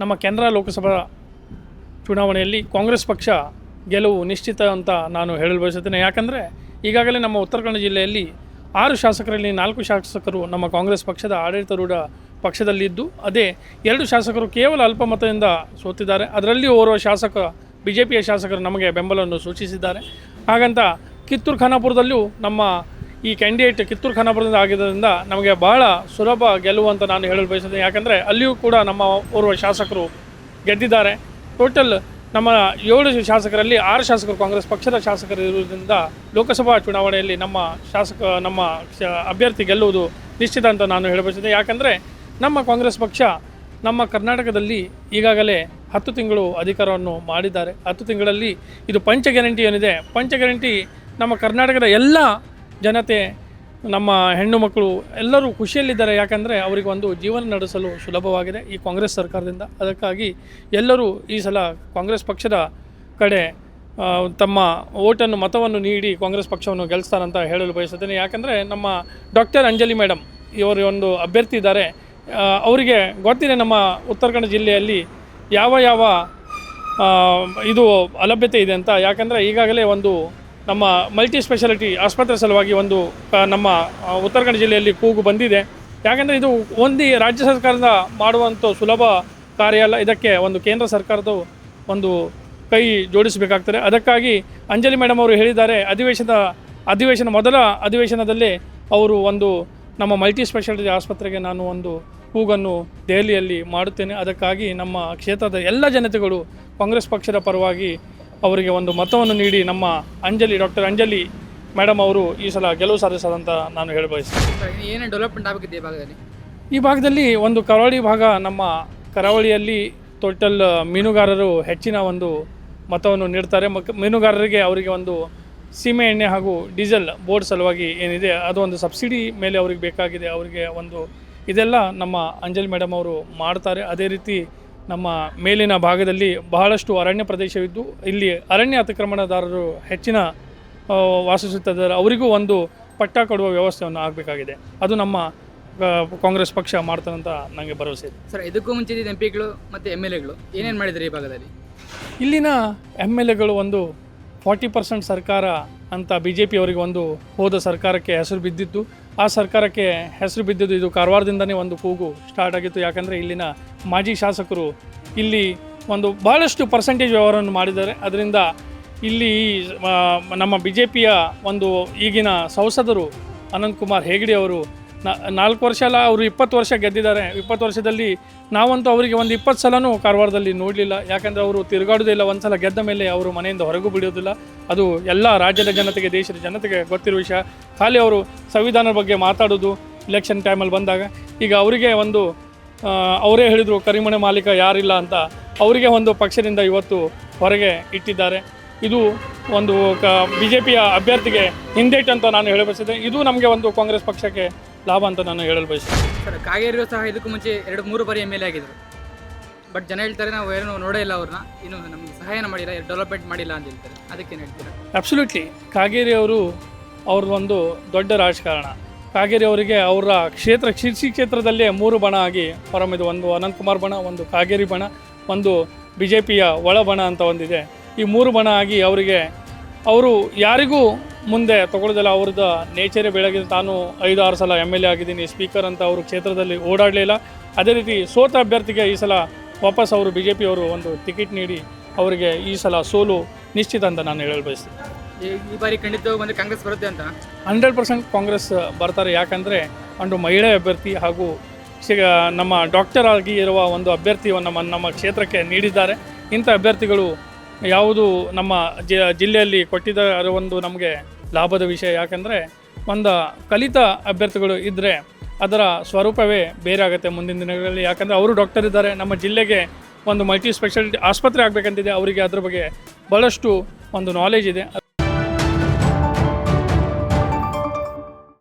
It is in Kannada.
ನಮ್ಮ ಕೇಂದ್ರ ಲೋಕಸಭಾ ಚುನಾವಣೆಯಲ್ಲಿ ಕಾಂಗ್ರೆಸ್ ಪಕ್ಷ ಗೆಲುವು ನಿಶ್ಚಿತ ಅಂತ ನಾನು ಹೇಳಲು ಬಯಸುತ್ತೇನೆ. ಯಾಕಂದರೆ ಈಗಾಗಲೇ ನಮ್ಮ ಉತ್ತರ ಕನ್ನಡ ಜಿಲ್ಲೆಯಲ್ಲಿ ಆರು ಶಾಸಕರಲ್ಲಿ ನಾಲ್ಕು ಶಾಸಕರು ನಮ್ಮ ಕಾಂಗ್ರೆಸ್ ಪಕ್ಷದ ಆಡಳಿತಾರೂಢ ಪಕ್ಷದಲ್ಲಿದ್ದು, ಅದೇ ಎರಡು ಶಾಸಕರು ಕೇವಲ ಅಲ್ಪಮತದಿಂದ ಸೋತಿದ್ದಾರೆ. ಅದರಲ್ಲಿ ಓರ್ವ ಶಾಸಕ ಬಿ ಜೆ ಪಿಯ ಶಾಸಕರು ನಮಗೆ ಬೆಂಬಲವನ್ನು ಸೂಚಿಸಿದ್ದಾರೆ. ಹಾಗಂತ ಕಿತ್ತೂರು ಖಾನಾಪುರದಲ್ಲೂ ನಮ್ಮ ಈ ಕ್ಯಾಂಡಿಡೇಟ್ ಕಿತ್ತೂರು ಖಾನಾಪುರದಿಂದ ಆಗಿದ್ದರಿಂದ ನಮಗೆ ಬಹಳ ಸುಲಭ ಗೆಲುವು ಅಂತ ನಾನು ಹೇಳಲು ಬಯಸುತ್ತೇನೆ. ಯಾಕಂದರೆ ಅಲ್ಲಿಯೂ ಕೂಡ ನಮ್ಮ ಓರ್ವ ಶಾಸಕರು ಗೆದ್ದಿದ್ದಾರೆ. ಟೋಟಲ್ ನಮ್ಮ ಏಳು ಶಾಸಕರಲ್ಲಿ ಆರು ಶಾಸಕರು ಕಾಂಗ್ರೆಸ್ ಪಕ್ಷದ ಶಾಸಕರು ಇರುವುದರಿಂದ ಲೋಕಸಭಾ ಚುನಾವಣೆಯಲ್ಲಿ ನಮ್ಮ ಶಾಸಕ, ನಮ್ಮ ಅಭ್ಯರ್ಥಿ ಗೆಲ್ಲುವುದು ನಿಶ್ಚಿತ ಅಂತ ನಾನು ಹೇಳಬಯಸಿದ್ದೆ ಯಾಕಂದರೆ ನಮ್ಮ ಕಾಂಗ್ರೆಸ್ ಪಕ್ಷ ನಮ್ಮ ಕರ್ನಾಟಕದಲ್ಲಿ ಈಗಾಗಲೇ ಹತ್ತು ತಿಂಗಳು ಅಧಿಕಾರವನ್ನು ಮಾಡಿದ್ದಾರೆ. ಹತ್ತು ತಿಂಗಳಲ್ಲಿ ಇದು ಪಂಚ ಗ್ಯಾರಂಟಿ ಏನಿದೆ? ಪಂಚ ಗ್ಯಾರಂಟಿ ನಮ್ಮ ಕರ್ನಾಟಕದ ಎಲ್ಲ ಜನತೆ, ನಮ್ಮ ಹೆಣ್ಣು ಮಕ್ಕಳು ಎಲ್ಲರೂ ಖುಷಿಯಲ್ಲಿದ್ದಾರೆ. ಯಾಕಂದರೆ ಅವರಿಗೆ ಒಂದು ಜೀವನ ನಡೆಸಲು ಸುಲಭವಾಗಿದೆ ಈ ಕಾಂಗ್ರೆಸ್ ಸರ್ಕಾರದಿಂದ. ಅದಕ್ಕಾಗಿ ಎಲ್ಲರೂ ಈ ಸಲ ಕಾಂಗ್ರೆಸ್ ಪಕ್ಷದ ಕಡೆ ತಮ್ಮ ಓಟನ್ನು, ಮತವನ್ನು ನೀಡಿ ಕಾಂಗ್ರೆಸ್ ಪಕ್ಷವನ್ನು ಗೆಲ್ಲಿಸ್ತಾರಂತ ಹೇಳಲು ಬಯಸುತ್ತೇನೆ. ಯಾಕಂದರೆ ನಮ್ಮ ಡಾಕ್ಟರ್ ಅಂಜಲಿ ಮೇಡಮ್ ಇವರು ಒಂದು ಅಭ್ಯರ್ಥಿ ಇದ್ದಾರೆ. ಅವರಿಗೆ ಗೊತ್ತಿದೆ ನಮ್ಮ ಉತ್ತರ ಕನ್ನಡ ಜಿಲ್ಲೆಯಲ್ಲಿ ಯಾವ ಯಾವ ಇದು ಅಲಭ್ಯತೆ ಇದೆ ಅಂತ. ಯಾಕಂದರೆ ಈಗಾಗಲೇ ಒಂದು ನಮ್ಮ ಮಲ್ಟಿ ಸ್ಪೆಷಾಲಿಟಿ ಆಸ್ಪತ್ರೆ ಸಲುವಾಗಿ ಒಂದು ನಮ್ಮ ಉತ್ತರ ಕನ್ನಡ ಜಿಲ್ಲೆಯಲ್ಲಿ ಕೂಗು ಬಂದಿದೆ. ಯಾಕೆಂದರೆ ಇದು ಒಂದು ರಾಜ್ಯ ಸರ್ಕಾರದ ಮಾಡುವಂಥ ಸುಲಭ ಕಾರ್ಯ ಅಲ್ಲ. ಇದಕ್ಕೆ ಒಂದು ಕೇಂದ್ರ ಸರ್ಕಾರದ ಒಂದು ಕೈ ಜೋಡಿಸಬೇಕಾಗ್ತದೆ. ಅದಕ್ಕಾಗಿ ಅಂಜಲಿ ಮೇಡಮ್ ಅವರು ಹೇಳಿದ್ದಾರೆ, ಅಧಿವೇಶನದ, ಅಧಿವೇಶನ ಮೊದಲ ಅಧಿವೇಶನದಲ್ಲಿ ಅವರು ಒಂದು ನಮ್ಮ ಮಲ್ಟಿ ಸ್ಪೆಷಾಲಿಟಿ ಆಸ್ಪತ್ರೆಗೆ ನಾನು ಒಂದು ಕೂಗನ್ನು ದೆಹಲಿಯಲ್ಲಿ ಮಾಡುತ್ತೇನೆ. ಅದಕ್ಕಾಗಿ ನಮ್ಮ ಕ್ಷೇತ್ರದ ಎಲ್ಲ ಜನತೆಗಳು ಕಾಂಗ್ರೆಸ್ ಪಕ್ಷದ ಪರವಾಗಿ ಅವರಿಗೆ ಒಂದು ಮತವನ್ನು ನೀಡಿ ನಮ್ಮ ಅಂಜಲಿ ಡಾಕ್ಟರ್ ಅಂಜಲಿ ಮೇಡಮ್ ಅವರು ಈ ಸಲ ಗೆಲುವು ಸಾಧಿಸದಂತ ನಾನು ಹೇಳ ಬಯಸ್ತೇನೆ ಏನೇನು ಡೆವಲಪ್ಮೆಂಟ್ ಆಗಬೇಕಿದೆ ಈ ಭಾಗದಲ್ಲಿ? ಈ ಭಾಗದಲ್ಲಿ ಒಂದು ಕರಾವಳಿ ಭಾಗ ನಮ್ಮ ಕರಾವಳಿಯಲ್ಲಿ ಟೋಟಲ್ ಮೀನುಗಾರರು ಹೆಚ್ಚಿನ ಒಂದು ಮತವನ್ನು ನೀಡ್ತಾರೆ. ಮಕ್ ಮೀನುಗಾರರಿಗೆ ಅವರಿಗೆ ಒಂದು ಸೀಮೆ ಎಣ್ಣೆ ಹಾಗೂ ಡೀಸೆಲ್ ಬೋರ್ಡ್ ಸಲುವಾಗಿ ಏನಿದೆ ಅದು ಒಂದು ಸಬ್ಸಿಡಿ ಮೇಲೆ ಅವ್ರಿಗೆ ಬೇಕಾಗಿದೆ. ಅವರಿಗೆ ಒಂದು ಇದೆಲ್ಲ ನಮ್ಮ ಅಂಜಲಿ ಮೇಡಮ್ ಅವರು ಮಾಡ್ತಾರೆ. ಅದೇ ರೀತಿ ನಮ್ಮ ಮೇಲಿನ ಭಾಗದಲ್ಲಿ ಬಹಳಷ್ಟು ಅರಣ್ಯ ಪ್ರದೇಶವಿದ್ದು ಇಲ್ಲಿ ಅರಣ್ಯ ಅತಿಕ್ರಮಣದಾರರು ಹೆಚ್ಚಿನ ವಾಸಿಸುತ್ತಿದ್ದಾರೆ. ಅವರಿಗೂ ಒಂದು ಪಟ್ಟ ಕೊಡುವ ವ್ಯವಸ್ಥೆಯನ್ನು ಆಗಬೇಕಾಗಿದೆ. ಅದು ನಮ್ಮ ಕಾಂಗ್ರೆಸ್ ಪಕ್ಷ ಮಾಡ್ತಾನಂತ ನನಗೆ ಭರವಸೆ ಇದೆ. ಸರ್ ಇದಕ್ಕೂ ಮುಂಚೆ ಎಂ ಪಿಗಳು ಮತ್ತು ಎಂ ಎಲ್ ಎಗಳು ಏನೇನು ಮಾಡಿದ್ದಾರೆ ಈ ಭಾಗದಲ್ಲಿ? ಇಲ್ಲಿನ ಎಂ ಎಲ್ ಎಗಳು ಒಂದು ಫಾರ್ಟಿ ಪರ್ಸೆಂಟ್ ಸರ್ಕಾರ ಅಂತ ಬಿ ಜೆ ಪಿ ಅವರಿಗೆ ಒಂದು ಹೋದ ಸರ್ಕಾರಕ್ಕೆ ಹೆಸರು ಬಿದ್ದಿತ್ತು ಆ ಸರ್ಕಾರಕ್ಕೆ ಹೆಸರು ಬಿದ್ದಿದ್ದು ಇದು ಕಾರವಾರದಿಂದನೇ ಒಂದು ಕೂಗು ಸ್ಟಾರ್ಟ್ ಆಗಿತ್ತು. ಯಾಕಂದರೆ ಇಲ್ಲಿನ ಮಾಜಿ ಶಾಸಕರು ಇಲ್ಲಿ ಒಂದು ಬಹಳಷ್ಟು ಪರ್ಸೆಂಟೇಜ್ ವ್ಯವಹಾರವನ್ನು ಮಾಡಿದ್ದಾರೆ. ಅದರಿಂದ ಇಲ್ಲಿ ನಮ್ಮ ಬಿ ಜೆ ಪಿಯ ಒಂದು ಈಗಿನ ಸಂಸದರು ಅನಂತಕುಮಾರ್ ಹೆಗಡೆ ಅವರು ನಾಲ್ಕು ವರ್ಷ ಅಲ್ಲ, ಅವರು ಇಪ್ಪತ್ತು ವರ್ಷ ಗೆದ್ದಿದ್ದಾರೆ. ಇಪ್ಪತ್ತು ವರ್ಷದಲ್ಲಿ ನಾವಂತೂ ಅವರಿಗೆ ಒಂದು ಇಪ್ಪತ್ತು ಸಲನೂ ಕಾರವಾರದಲ್ಲಿ ನೋಡಲಿಲ್ಲ. ಯಾಕಂದರೆ ಅವರು ತಿರುಗಾಡೋದಿಲ್ಲ ಒಂದು ಸಲ ಗೆದ್ದ ಮೇಲೆ ಅವರು ಮನೆಯಿಂದ ಹೊರಗೂ ಬಿಡೋದಿಲ್ಲ. ಅದು ಎಲ್ಲ ರಾಜ್ಯದ ಜನತೆಗೆ, ದೇಶದ ಜನತೆಗೆ ಗೊತ್ತಿರೋ ವಿಷಯ. ಖಾಲಿ ಅವರು ಸಂವಿಧಾನದ ಬಗ್ಗೆ ಮಾತಾಡೋದು ಇಲೆಕ್ಷನ್ ಟೈಮಲ್ಲಿ ಬಂದಾಗ. ಈಗ ಅವರಿಗೆ ಒಂದು ಅವರೇ ಹೇಳಿದರು, ಕರಿಮಣೆ ಮಾಲೀಕ ಯಾರಿಲ್ಲ ಅಂತ. ಅವರಿಗೆ ಒಂದು ಪಕ್ಷದಿಂದ ಇವತ್ತು ಹೊರಗೆ ಇಟ್ಟಿದ್ದಾರೆ. ಇದು ಒಂದು, ಕ ಬಿ ಜೆ ಪಿಯ ಅಭ್ಯರ್ಥಿಗೆ ಹಿಂದೇಟು ಅಂತ ನಾನು ಹೇಳಬಯಸಿದೆ. ಇದು ನಮಗೆ ಒಂದು ಕಾಂಗ್ರೆಸ್ ಪಕ್ಷಕ್ಕೆ ಲಾಭ ಅಂತ ನಾನು ಹೇಳಲು ಬಯಸ್ತೀನಿ ಸರ್ ಕಾಗೇರಿಯವರು ಸಹ ಇದಕ್ಕೂ ಮುಂಚೆ ಎರಡು ಮೂರು ಬಾರಿ ಎಂ ಎಲ್ ಎ ಆಗಿದ್ರು. ಬಟ್ ಜನ ಹೇಳ್ತಾರೆ ನಾವು ಏನು ನೋಡೇ ಇಲ್ಲ ಅವ್ರನ್ನ. ಇನ್ನು ನಮಗೆ ಸಹಾಯನ ಮಾಡಿಲ್ಲ ಡೆವಲಪ್ಮೆಂಟ್ ಮಾಡಿಲ್ಲ ಅಂತ ಹೇಳ್ತಾರೆ. ಅದಕ್ಕೇನು ಹೇಳ್ತೀರಾ? ಅಬ್ಸಲ್ಯೂಟ್ಲಿ ಕಾಗೇರಿ ಅವರು ಅವ್ರದ್ದು ಒಂದು ದೊಡ್ಡ ರಾಜಕಾರಣ. ಕಾಗೇರಿ ಅವರಿಗೆ ಅವರ ಕ್ಷೇತ್ರ ಶಿರ್ಸಿ ಕ್ಷೇತ್ರದಲ್ಲೇ ಮೂರು ಬಣ ಆಗಿ ಹೊರಮಿದೆ ಒಂದು ಅನಂತಕುಮಾರ್ ಬಣ ಒಂದು ಕಾಗೇರಿ ಬಣ ಒಂದು ಬಿ ಜೆ ಪಿಯ ಒಳ ಬಣ ಅಂತ ಒಂದಿದೆ. ಈ ಮೂರು ಬಣ ಆಗಿ ಅವರಿಗೆ ಅವರು ಯಾರಿಗೂ ಮುಂದೆ ತಗೊಳ್ಳೋದಿಲ್ಲ. ಅವ್ರದ್ದು ನೇಚರೇ ಬೆಳಗಿದೆ. ತಾನು ಐದು ಆರು ಸಲ ಎಂ ಎಲ್ ಎ ಆಗಿದ್ದೀನಿ. ಸ್ಪೀಕರ್ ಅಂತ ಅವರು ಕ್ಷೇತ್ರದಲ್ಲಿ ಓಡಾಡಲಿಲ್ಲ ಅದೇ ರೀತಿ ಸೋತ ಅಭ್ಯರ್ಥಿಗೆ ಈ ಸಲ ವಾಪಸ್ ಅವರು ಬಿ ಜೆ ಪಿಯವರು ಒಂದು ಟಿಕೆಟ್ ನೀಡಿ ಅವರಿಗೆ ಈ ಸಲ ಸೋಲು ನಿಶ್ಚಿತ ಅಂತ ನಾನು ಹೇಳಲು ಬಯಸ್ತೀನಿ. ಈ- ಬಾರಿ ಖಂಡಿತ ಬಂದರೆ ಕಾಂಗ್ರೆಸ್ ಬರುತ್ತೆ ಅಂತ? ಹಂಡ್ರೆಡ್ ಪರ್ಸೆಂಟ್ ಕಾಂಗ್ರೆಸ್ ಬರ್ತಾರೆ. ಯಾಕಂದರೆ ಒಂದು ಮಹಿಳೆ ಅಭ್ಯರ್ಥಿ ಹಾಗೂ ಸಿಗ ನಮ್ಮ ಡಾಕ್ಟರ್ ಆಗಿ ಇರುವ ಒಂದು ಅಭ್ಯರ್ಥಿಯನ್ನು ನಮ್ಮ ನಮ್ಮ ಕ್ಷೇತ್ರಕ್ಕೆ ನೀಡಿದ್ದಾರೆ. ಇಂಥ ಅಭ್ಯರ್ಥಿಗಳು ಯಾವುದು ನಮ್ಮ ಜಿಲ್ಲೆಯಲ್ಲಿ ಕೊಟ್ಟಿದ ಒಂದು ನಮಗೆ ಲಾಭದ ವಿಷಯ ಯಾಕಂದರೆ ಒಂದು ಕಲಿತ ಅಭ್ಯರ್ಥಿಗಳು ಇದ್ದರೆ ಅದರ ಸ್ವರೂಪವೇ ಬೇರೆ ಆಗುತ್ತೆ ಮುಂದಿನ ದಿನಗಳಲ್ಲಿ. ಯಾಕಂದರೆ ಅವರು ಡಾಕ್ಟರ್ ಇದ್ದಾರೆ, ನಮ್ಮ ಜಿಲ್ಲೆಗೆ ಒಂದು ಮಲ್ಟಿ ಸ್ಪೆಷಾಲಿಟಿ ಆಸ್ಪತ್ರೆ ಆಗಬೇಕಂತಿದೆ, ಅವರಿಗೆ ಅದ್ರ ಬಗ್ಗೆ ಭಾಳಷ್ಟು ಒಂದು ನಾಲೆಜ್ ಇದೆ.